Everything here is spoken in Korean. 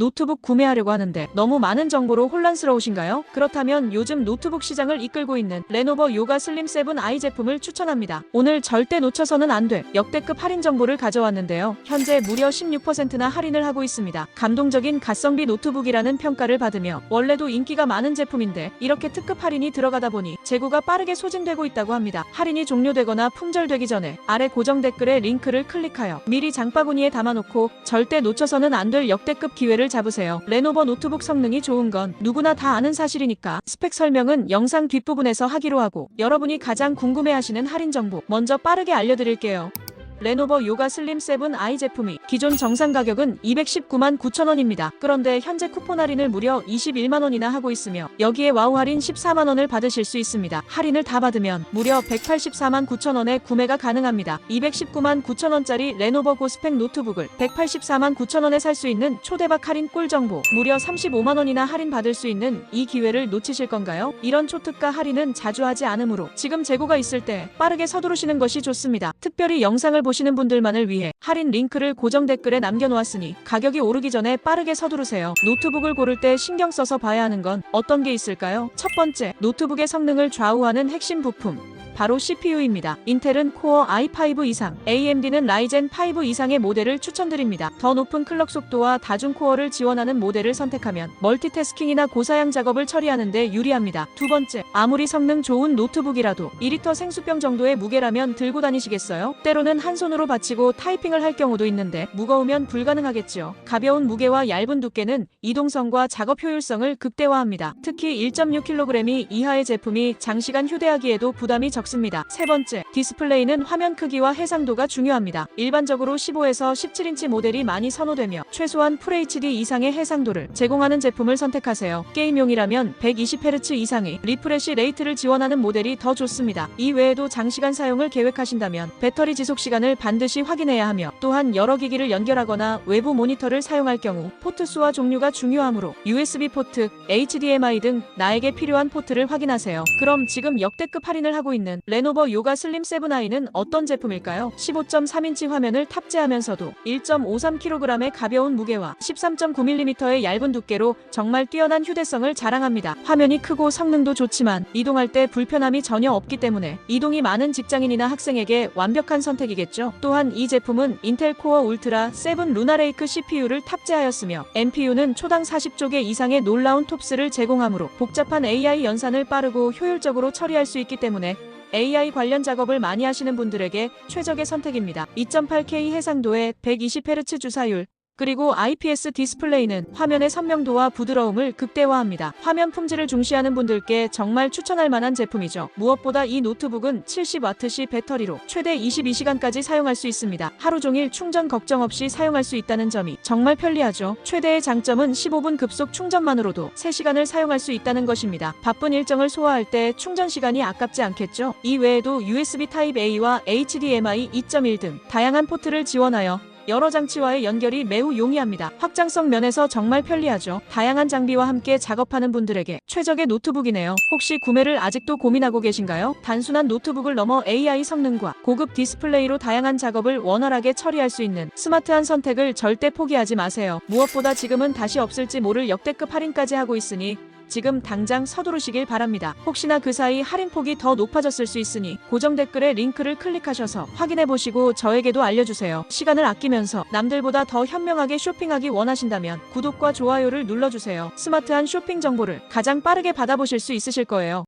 노트북 구매하려고 하는데 너무 많은 정보로 혼란스러우신가요? 그렇다면 요즘 노트북 시장을 이끌고 있는 레노버 요가 슬림 7i 제품을 추천합니다. 오늘 절대 놓쳐서는 안 돼. 역대급 할인 정보를 가져왔는데요. 현재 무려 16%나 할인을 하고 있습니다. 감동적인 가성비 노트북이라는 평가를 받으며 원래도 인기가 많은 제품인데 이렇게 특급 할인이 들어가다 보니 재고가 빠르게 소진되고 있다고 합니다. 할인이 종료되거나 품절되기 전에 아래 고정 댓글에 링크를 클릭하여 미리 장바구니에 담아놓고 절대 놓쳐서는 안 될 역대급 기회를 잡으세요. 레노버 노트북 성능이 좋은 건 누구나 다 아는 사실이니까 스펙 설명은 영상 뒷부분에서 하기로 하고 여러분이 가장 궁금해하시는 할인 정보 먼저 빠르게 알려드릴게요. 레노버 요가 슬림 7i 제품이 기존 정상 가격은 219만 9천 원입니다. 그런데 현재 쿠폰 할인을 무려 21만 원이나 하고 있으며 여기에 와우 할인 14만 원을 받으실 수 있습니다. 할인을 다 받으면 무려 184만 9천 원에 구매가 가능합니다. 219만 9천 원짜리 레노버 고스펙 노트북을 184만 9천 원에 살 수 있는 초대박 할인 꿀 정보 무려 35만 원이나 할인 받을 수 있는 이 기회를 놓치실 건가요? 이런 초특가 할인은 자주 하지 않으므로 지금 재고가 있을 때 빠르게 서두르시는 것이 좋습니다. 특별히 영상을 보 시는 분들만을 위해 할인 링크를 고정 댓글에 남겨놓았으니 가격이 오르기 전에 빠르게 서두르세요. 노트북을 고를 때 신경 써서 봐야 하는 건 어떤 게 있을까요? 첫 번째, 노트북의 성능을 좌우하는 핵심 부품. 바로 CPU입니다. 인텔은 코어 i5 이상, AMD는 라이젠 5 이상의 모델을 추천드립니다. 더 높은 클럭 속도와 다중 코어를 지원하는 모델을 선택하면 멀티태스킹이나 고사양 작업을 처리하는데 유리합니다. 두 번째, 아무리 성능 좋은 노트북이라도 2리터 생수병 정도의 무게라면 들고 다니시겠어요? 때로는 한 손으로 받치고 타이핑을 할 경우도 있는데 무거우면 불가능하겠죠. 가벼운 무게와 얇은 두께는 이동성과 작업 효율성을 극대화합니다. 특히 1.6kg이 이하의 제품이 장시간 휴대하기에도 부담이 적습니다. 세 번째, 디스플레이는 화면 크기와 해상도가 중요합니다. 일반적으로 15에서 17인치 모델이 많이 선호되며 최소한 FHD 이상의 해상도를 제공하는 제품을 선택하세요. 게임용이라면 120Hz 이상의 리프레시 레이트를 지원하는 모델이 더 좋습니다. 이 외에도 장시간 사용을 계획하신다면 배터리 지속 시간을 반드시 확인해야 하며 또한 여러 기기를 연결하거나 외부 모니터를 사용할 경우 포트 수와 종류가 중요하므로 USB 포트, HDMI 등 나에게 필요한 포트를 확인하세요. 그럼 지금 역대급 할인을 하고 있는 레노버 요가 슬림 7i는 어떤 제품일까요? 15.3인치 화면을 탑재하면서도 1.53kg의 가벼운 무게와 13.9mm의 얇은 두께로 정말 뛰어난 휴대성을 자랑합니다. 화면이 크고 성능도 좋지만 이동할 때 불편함이 전혀 없기 때문에 이동이 많은 직장인이나 학생에게 완벽한 선택이겠죠. 또한 이 제품은 인텔 코어 울트라 7 루나레이크 CPU를 탑재하였으며 NPU는 초당 40조개 이상의 놀라운 톱스를 제공하므로 복잡한 AI 연산을 빠르고 효율적으로 처리할 수 있기 때문에 AI 관련 작업을 많이 하시는 분들에게 최적의 선택입니다. 2.8K 해상도에 120Hz 주사율, 그리고 IPS 디스플레이는 화면의 선명도와 부드러움을 극대화합니다. 화면 품질을 중시하는 분들께 정말 추천할 만한 제품이죠. 무엇보다 이 노트북은 70W시 배터리로 최대 22시간까지 사용할 수 있습니다. 하루 종일 충전 걱정 없이 사용할 수 있다는 점이 정말 편리하죠. 최대의 장점은 15분 급속 충전만으로도 3시간을 사용할 수 있다는 것입니다. 바쁜 일정을 소화할 때 충전 시간이 아깝지 않겠죠? 이 외에도 USB Type-A와 HDMI 2.1 등 다양한 포트를 지원하여 여러 장치와의 연결이 매우 용이합니다. 확장성 면에서 정말 편리하죠. 다양한 장비와 함께 작업하는 분들에게 최적의 노트북이네요. 혹시 구매를 아직도 고민하고 계신가요? 단순한 노트북을 넘어 AI 성능과 고급 디스플레이로 다양한 작업을 원활하게 처리할 수 있는 스마트한 선택을 절대 포기하지 마세요. 무엇보다 지금은 다시 없을지 모를 역대급 할인까지 하고 있으니 지금 당장 서두르시길 바랍니다. 혹시나 그 사이 할인폭이 더 높아졌을 수 있으니 고정 댓글에 링크를 클릭하셔서 확인해 보시고 저에게도 알려주세요. 시간을 아끼면서 남들보다 더 현명하게 쇼핑하기 원하신다면 구독과 좋아요를 눌러주세요. 스마트한 쇼핑 정보를 가장 빠르게 받아보실 수 있으실 거예요.